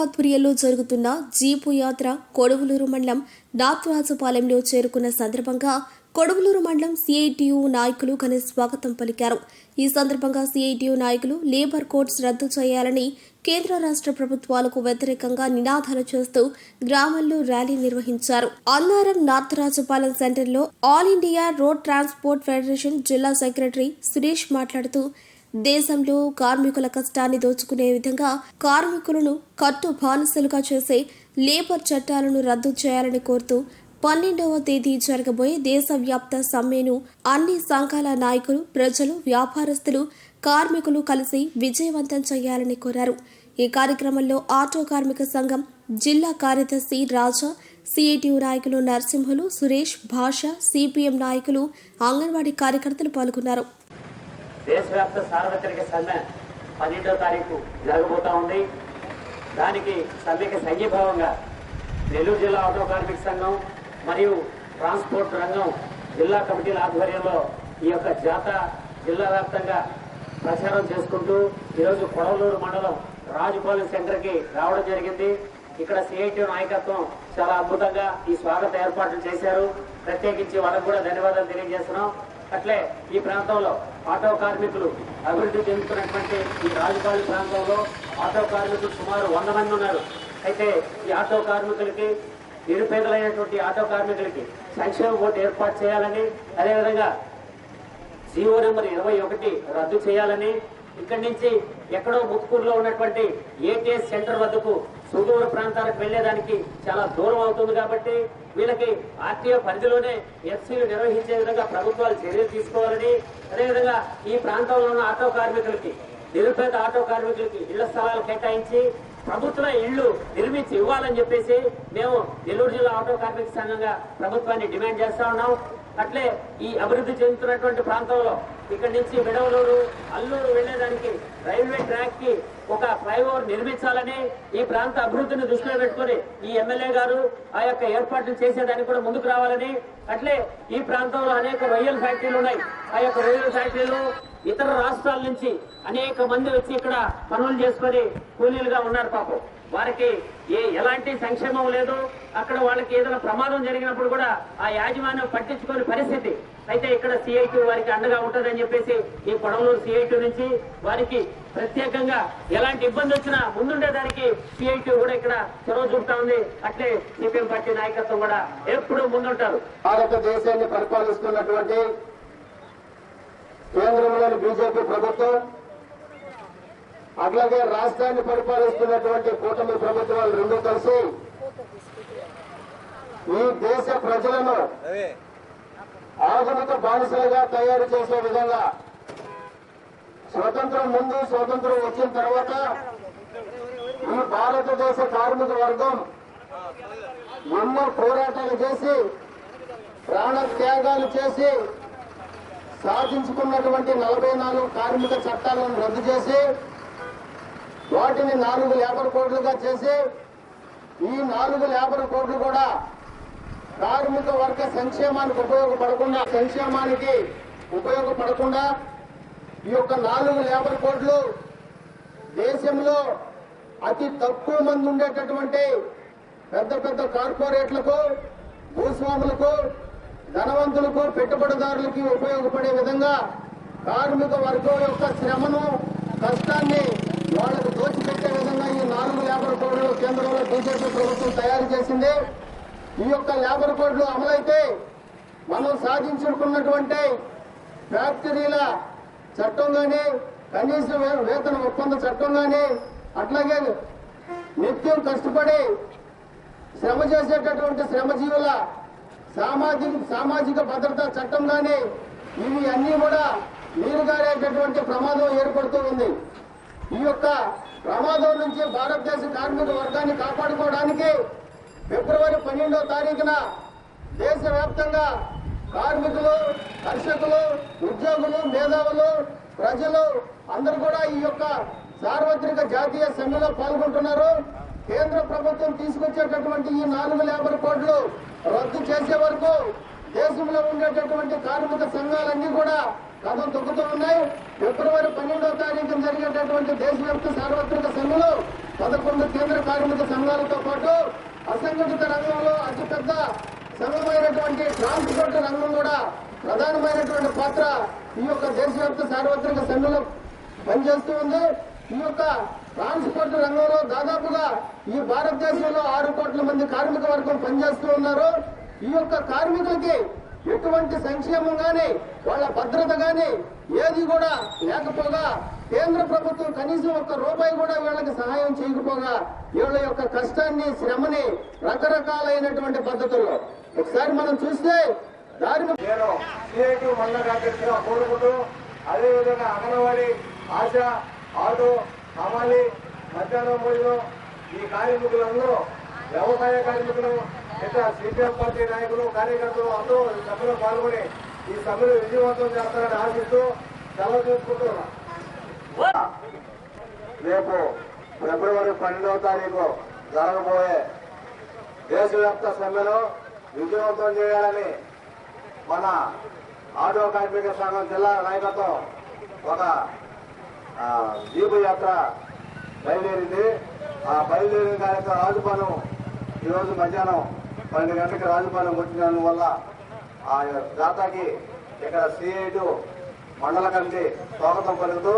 ఆధ్వర్యంలో జరుగుతున్న జీపు యాత్ర కొడవలూరు మండలం నాత్రాజపాలెంలో చేరుకున్న సందర్భంగా కొడవలూరు మండలం సిఐటియు నాయకులు ఘన స్వాగతం పలికారు. ఈ సందర్భంగా సిఐటియు నాయకులు లేబర్ కోడ్స్ రద్దు చేయాలని కేంద్ర రాష్ట్ర ప్రభుత్వాలకు వ్యతిరేకంగా నినాదాలు చేస్తూ గ్రామాల్లో ర్యాలీ నిర్వహించారు. అన్నారం నార్త్ రాజపాలెం సెంటర్లో all India road transport federation జిల్లా సెక్రటరీ సురేష్ మాట్లాడుతూ దేశంలో కార్మికుల కష్టాన్ని దోచుకునే విధంగా కార్మికులను కట్టు బానిసలుగా చేసే లేబర్ చట్టాలను రద్దు చేయాలని కోరుతూ పన్నెండవ తేదీ జరగబోయే దేశవ్యాప్త సమ్మెను అన్ని సంఘాల నాయకులు ప్రజలు వ్యాపారస్తులు కార్మికులు కలిసి విజయవంతం చేయాలని కోరారు. ఈ కార్యక్రమంలో ఆటో కార్మిక సంఘం జిల్లా కార్యదర్శి రాజా సిఐటియు నాయకులు నరసింహులు సురేష్ భాష సిపిఎం నాయకులు అంగన్వాడీ కార్యకర్తలు పాల్గొన్నారు. దేశవ్యాప్త సార్వత్రిక సమ్మె పన్నెండో తారీఖు జరగబోతా ఉంది. దానికి సమ్మెకి సంఘీభావంగా నెల్లూరు జిల్లా ఆటో కార్మిక సంఘం మరియు ట్రాన్స్పోర్ట్ రంగం జిల్లా కమిటీల ఆధ్వర్యంలో ఈ యొక్క జాత జిల్లా వ్యాప్తంగా ప్రచారం చేసుకుంటూ ఈరోజు కొడవలూరు మండలం రాజుపాలెం సెంటర్కి రావడం జరిగింది. ఇక్కడ సిఐటి నాయకత్వం చాలా అద్భుతంగా ఈ స్వాగత ఏర్పాట్లు చేశారు. ప్రత్యేకించి వాళ్ళకు కూడా ధన్యవాదాలు తెలియజేస్తున్నాం. అట్లే ఈ ప్రాంతంలో ఆటో కార్మికులు అభివృద్ధి చెందుతున్నటువంటి ఈ రాజుపాలి ప్రాంతంలో ఆటో కార్మికులు సుమారు వంద మంది ఉన్నారు. అయితే ఈ ఆటో కార్మికులకి నిరుపేదలైనటువంటి ఆటో కార్మికులకి సంక్షేమ బోర్డు ఏర్పాటు చేయాలని అదేవిధంగా జీవో నెంబర్ ఇరవై ఒకటి రద్దు చేయాలని ఇక్కడి నుంచి ఎక్కడో ముత్కూరులో ఉన్నటువంటి ఏటీఎస్ సెంటర్ వద్దకు సుదూర ప్రాంతాలకు వెళ్ళేదానికి చాలా దూరం అవుతుంది కాబట్టి వీళ్ళకి ఆర్టీఓ పరిధిలోనే ఎస్సీలు నిర్వహించే విధంగా ప్రభుత్వాలు చర్యలు తీసుకోవాలని అదేవిధంగా ఈ ప్రాంతంలో ఉన్న ఆటో కార్మికులకి నిరుపేద ఆటో కార్మికులకి ఇళ్ళ స్థలాలు కేటాయించి ప్రభుత్వ ఇళ్ళు నిర్మించి ఇవ్వాలని చెప్పేసి మేము నెల్లూరు జిల్లా ఆటో కార్మిక సంఘంగా ప్రభుత్వాన్ని డిమాండ్ చేస్తా ఉన్నాం. అట్లే ఈ అభివృద్ధి చెందుతున్నటువంటి ప్రాంతంలో ఇక్కడి నుంచి విడవలూరు అల్లూరు వెళ్ళేదానికి రైల్వే ట్రాక్కి ఒక ఫ్లైఓవర్ నిర్మించాలని ఈ ప్రాంత అభివృద్ధిని దృష్టిలో పెట్టుకుని ఈ ఎమ్మెల్యే గారు ఆ యొక్క ఏర్పాట్లు చేసేదానికి కూడా ముందుకు రావాలని. అట్లే ఈ ప్రాంతంలో అనేక రొయ్యల ఫ్యాక్టరీలు ఉన్నాయి. ఆ యొక్క రొయ్యల ఫ్యాక్టరీలు ఇతర రాష్ట్రాల నుంచి అనేక మంది వచ్చి ఇక్కడ పనులు చేసుకొని కూలీలుగా ఉన్నారు పాపం. వారికి ఏ ఎలాంటి సంక్షేమం లేదు. అక్కడ వాళ్ళకి ఏదైనా ప్రమాదం జరిగినప్పుడు కూడా ఆ యాజమాన్యం పట్టించుకోని పరిస్థితి. అయితే ఇక్కడ సిఐటి వారికి అండగా ఉంటుందని చెప్పేసి ఈ పొడవలూరు సిఐటి నుంచి వారికి ప్రత్యేకంగా ఎలాంటి ఇబ్బంది వచ్చినా ముందుండేదానికి సిఐటి కూడా ఇక్కడ చొరవ చూపుతా ఉంది. అట్లే సిపిఎం పార్టీ నాయకత్వం కూడా ఎప్పుడూ ముందుంటారు. భారతదేశాన్ని పరిపాలిస్తున్నటువంటి కేంద్రంలోని బీజేపీ ప్రభుత్వం అట్లాగే రాష్ట్రాన్ని పరిపాలిస్తున్నటువంటి కూటమి ప్రభుత్వాలు రెండు కలిసి ఈ దేశ ప్రజలను ఆధునిక బానిసలుగా తయారు చేసే విధంగా స్వతంత్రం ముందు స్వతంత్రం వచ్చిన తర్వాత ఈ భారతదేశ కార్మిక వర్గం ఎన్నో పోరాటాలు చేసి ప్రాణ త్యాగాలు చేసి సాధించుకున్నటువంటి నలభై నాలుగు కార్మిక చట్టాలను రద్దు చేసి వాటిని నాలుగు లేబర్ కోడ్లుగా చేసి ఈ నాలుగు లేబర్ కోడ్లు కూడా కార్మిక వర్గ సంక్షేమానికి ఉపయోగపడకుండా సంక్షేమానికి ఉపయోగపడకుండా ఈ యొక్క నాలుగు లేబర్ కోడ్లు దేశంలో అతి తక్కువ మంది ఉండేటటువంటి పెద్ద పెద్ద కార్పొరేట్లకు భూస్వాములకు ధనవంతులకు పెట్టుబడిదారులకి ఉపయోగపడే విధంగా కార్మిక వర్గం యొక్క శ్రమను కష్టాన్ని వాళ్ళకు దోచిపెట్టే విధంగా ఈ నాలుగు లేబర్ కోడ్లు కేంద్రంలో బీజేపీ ప్రభుత్వం తయారు చేసింది. ఈ యొక్క లేబర్ కోడ్లు అమలైతే మనం సాధించుకున్నటువంటి ఫ్యాక్టరీల చట్టం కానీ కనీస వేతన ఒప్పంద చట్టం కానీ అట్లాగే నిత్యం కష్టపడి శ్రమ చేసేటటువంటి శ్రమజీవుల సామాజిక సామాజిక భద్రతా చట్టం కానీ ఇవి అన్ని కూడా నీరుగారేటటువంటి ప్రమాదం ఏర్పడుతూ ఉంది. ఈ యొక్క ప్రమాదం నుంచి భారతదేశ కార్మిక వర్గాన్ని కాపాడుకోవడానికి ఫిబ్రవరి పన్నెండో తారీఖున దేశవ్యాప్తంగా కార్మికులు కర్షకులు ఉద్యోగులు మేధావులు ప్రజలు అందరూ కూడా ఈ యొక్క సార్వత్రిక జాతీయ సమ్మెలో పాల్గొంటున్నారు. కేంద్ర ప్రభుత్వం తీసుకొచ్చేటటువంటి ఈ నాలుగు లేబర్ కోడ్లు రద్దు చేసే వరకు దేశంలో ఉండేటటువంటి కార్మిక సంఘాలన్నీ కూడా కథం తొక్కుతూ ఉన్నాయి. ఫిబ్రవరి పన్నెండో తారీఖున జరిగేటటువంటి దేశవ్యాప్త సార్వత్రిక సమ్మెలో పదకొండు కేంద్ర కార్మిక సంఘాలతో పాటు అసంఘటిత రంగంలో అతిపెద్ద సంఘమైనటువంటి ట్రాన్స్పోర్ట్ రంగం కూడా ప్రధానమైనటువంటి పాత్ర ఈ యొక్క దేశవ్యాప్త సార్వత్రిక సమ్మెలో పనిచేస్తూ ఉంది. ఈ యొక్క ట్రాన్స్పోర్ట్ రంగంలో దాదాపుగా ఈ భారతదేశంలో ఆరు కోట్ల మంది కార్మిక వర్గం పనిచేస్తూ ఉన్నారు. ఈ యొక్క కార్మికులకి ఎటువంటి సంక్షేమం గాని వాళ్ళ భద్రత గాని ఏది కూడా లేకపోగా కేంద్ర ప్రభుత్వం కనీసం ఒక్క రూపాయి కూడా వీళ్ళకి సహాయం చేయకపోగా వీళ్ళ యొక్క కష్టాన్ని శ్రమని రకరకాలైనటువంటి పద్ధతుల్లో. ఒకసారి మనం చూస్తే దారిని నేను సిఐటి మండల కోరుకుంటూ అదేవిధంగా అంగన్వాడీ ఆశ ఆటో హమాలి మధ్యాహ్నం భోజనం ఈ కార్మికులందరూ వ్యవసాయ కార్మికులు ఇతర సిపిఎం పార్టీ నాయకులు కార్యకర్తలు అందరూ సభలో పాల్గొని ఈ సభను విజయవంతం చేస్తారని ఆశిస్తూ సెలవు తీసుకుంటున్నా. రేపు ఫిబ్రవరి పన్నెండవ తారీఖు జరగబోయే దేశవ్యాప్త సమ్మెను విజయవంతం చేయాలని మన ఆటో కార్మిక సంఘం జిల్లా నాయకత్వం ఒక దీపయాత్ర జీపు యాత్ర బయలుదేరింది. ఆ బయలుదేరిన కార్యక్రమం రాజుపాలెం ఈరోజు మధ్యాహ్నం పన్నెండు గంటలకు రాజుపాలెం వచ్చిన వల్ల ఆ జాతరకి ఇక్కడ సిఐటు మండల కమిటీ స్వాగతం పలుకుతూ